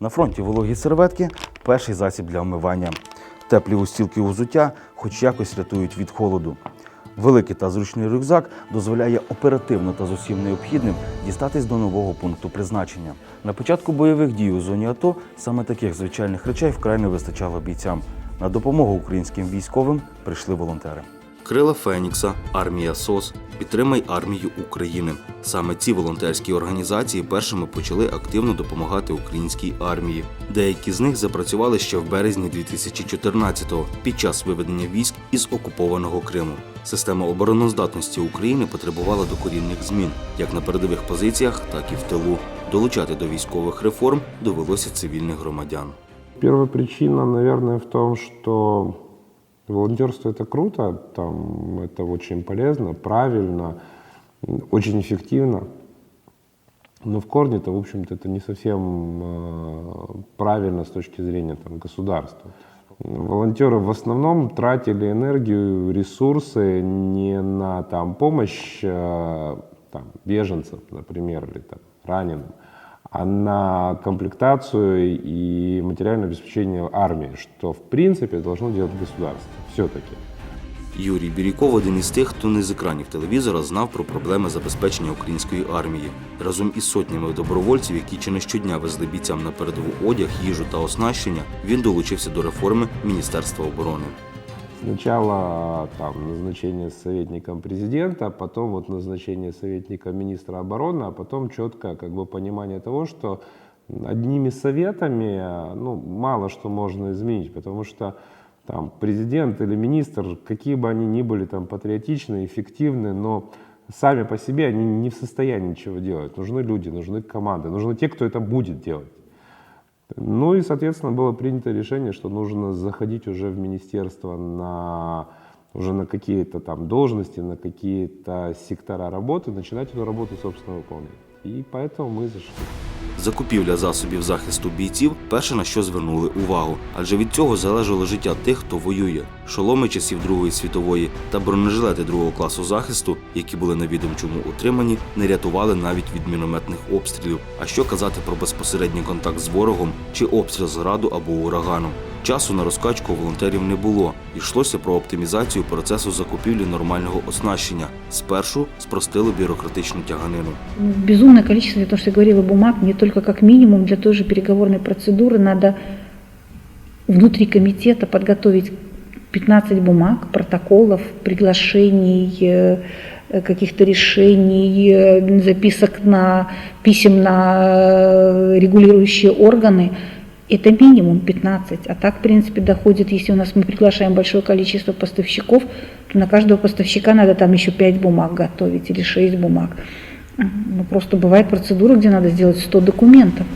На фронті вологі серветки перший засіб для вмивання. Теплі устілки узуття хоч якось рятують від холоду. Великий та зручний рюкзак дозволяє оперативно та з усім необхідним дістатись до нового пункту призначення. На початку бойових дій у зоні АТО саме таких звичайних речей вкрай не вистачало бійцям. На допомогу українським військовим прийшли волонтери. Крила Фенікса, армія СОС, підтримай армію України. Саме ці волонтерські організації першими почали активно допомагати українській армії. Деякі з них запрацювали ще в березні 2014-го під час виведення військ із окупованого Криму. Система обороноздатності України потребувала докорінних змін як на передових позиціях, так і в тилу. Долучати до військових реформ довелося цивільних громадян. Первая причина, наверное, в том, что волонтерство это круто, там это очень полезно, правильно, очень эффективно. Но в корне-то, в общем-то, это не совсем э, правильно с точки зрения там, государства. Волонтеры в основном тратили энергию, ресурсы не на там, помощь э, там, беженцам, например, или там, раненым, а на комплектацию и материальное обеспечение армии, что в принципе должно делать государство. Все-таки. Юрій Біріков один із тих, хто не з екранів телевізора знав про проблеми забезпечення української армії. Разом із сотнями добровольців, які чи не щодня везли бійцям на передову одяг, їжу та оснащення, він долучився до реформи Міністерства оборони. Сначала там назначение советником президента, потом вот назначение советника министра обороны, а потом четкое как бы понимание того, что одними советами ну, мало что можно изменить, потому что там президент или министр, какие бы они ни были там патриотичны, эффективны, но сами по себе они не в состоянии ничего делать. Нужны люди, нужны команды, нужны те, кто это будет делать. Ну и, соответственно, было принято решение, что нужно заходить уже в министерство на уже на какие-то там должности, на какие-то сектора работы, начинать эту работу, собственно, выполнять. И поэтому мы зашли. Закупівля засобів захисту бійців перше на що звернули увагу, адже від цього залежало життя тих, хто воює. Шоломи часів Другої світової та бронежилети другого класу захисту, які були на відомчому утриманні, не рятували навіть від мінометних обстрілів. А що казати про безпосередній контакт з ворогом чи обстріл з граду або урагану? Часу на розкачку волонтерів не було. Йшлося про оптимізацію процесу закупівлі нормального оснащення. Спершу спростили бюрократичну тяганину. Безумное количество, я то, что я говорила, бумаг, мне только как минимум для той же переговорной процедуры надо внутри комитета подготовить 15 бумаг, протоколов, приглашений, э, э, каких-то решений, э, записок на писем на э, регулирующие органы. Это минимум 15. А так, в принципе, доходит, если у нас мы приглашаем большое количество поставщиков, то на каждого поставщика надо там еще 5 бумаг готовить или 6 бумаг. Ну, просто бывает процедура, где надо сделать 100 документов.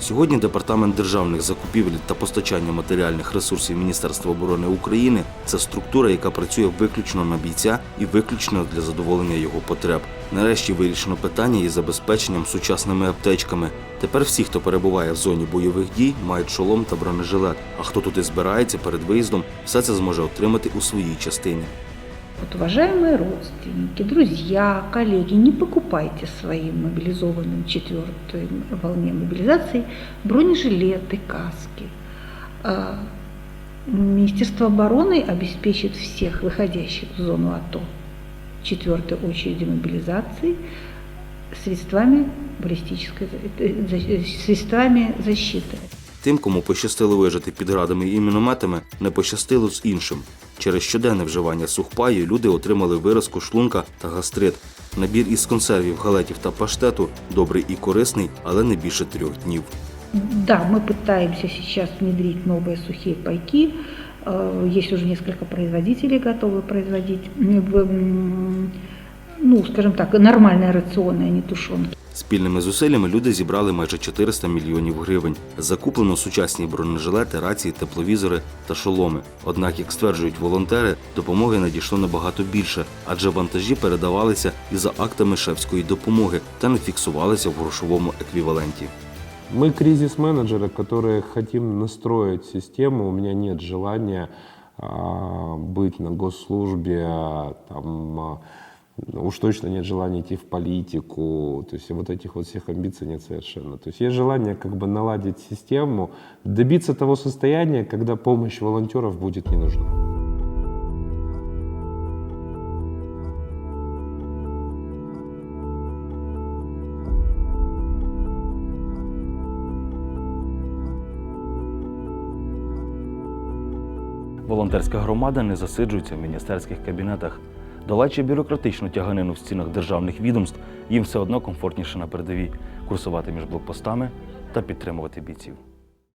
Сьогодні департамент державних закупівель та постачання матеріальних ресурсів Міністерства оборони України це структура, яка працює виключно на бійця і виключно для задоволення його потреб. Нарешті вирішено питання із забезпеченням сучасними аптечками. Тепер всі, хто перебуває в зоні бойових дій, мають шолом та бронежилет. А хто туди збирається перед виїздом, все це зможе отримати у своїй частині. Вот, уважаемые родственники, друзья, коллеги, не покупайте своим мобилизованным четвертой волне мобилизации бронежилеты, каски. А, Министерство обороны обеспечит всех выходящих в зону АТО четвертой очереди мобилизации средствами баллистической, за- э, за- средствами защиты. Тим, кому пощастило вижити під градами і мінометами, не пощастило з іншим. Через щоденне вживання сухпаю люди отримали виразку шлунка та гастрит. Набір із консервів, галетів та паштету добрий і корисний, але не більше трьох днів. Да, мы пытаемся сейчас внедрить новые сухие пайки. Э, Есть уже несколько производителей, готовы производить, м, в, м, ну, скажем так, нормальные рационы, а не тушенки. Спільними зусиллями люди зібрали майже 400 мільйонів гривень. Закуплено сучасні бронежилети, рації, тепловізори та шоломи. Однак, як стверджують волонтери, допомоги надійшло набагато більше, адже вантажі передавалися і за актами шефської допомоги та не фіксувалися в грошовому еквіваленті. Мы кризис-менеджеры, которые хотим настроить систему. У меня нет желания а, быть на госслужбе, а, там, а, Уж точно нет желания идти в политику, то есть вот этих вот всех амбиций нет совершенно. То есть есть желание как бы наладить систему, добиться того состояния, когда помощь волонтеров будет не нужна. Волонтерська громада не засиджується в міністерських кабінетах. Долаючи бюрократичну тяганину в стінах державних відомств, їм все одно комфортніше на передовій курсувати між блокпостами та підтримувати бійців.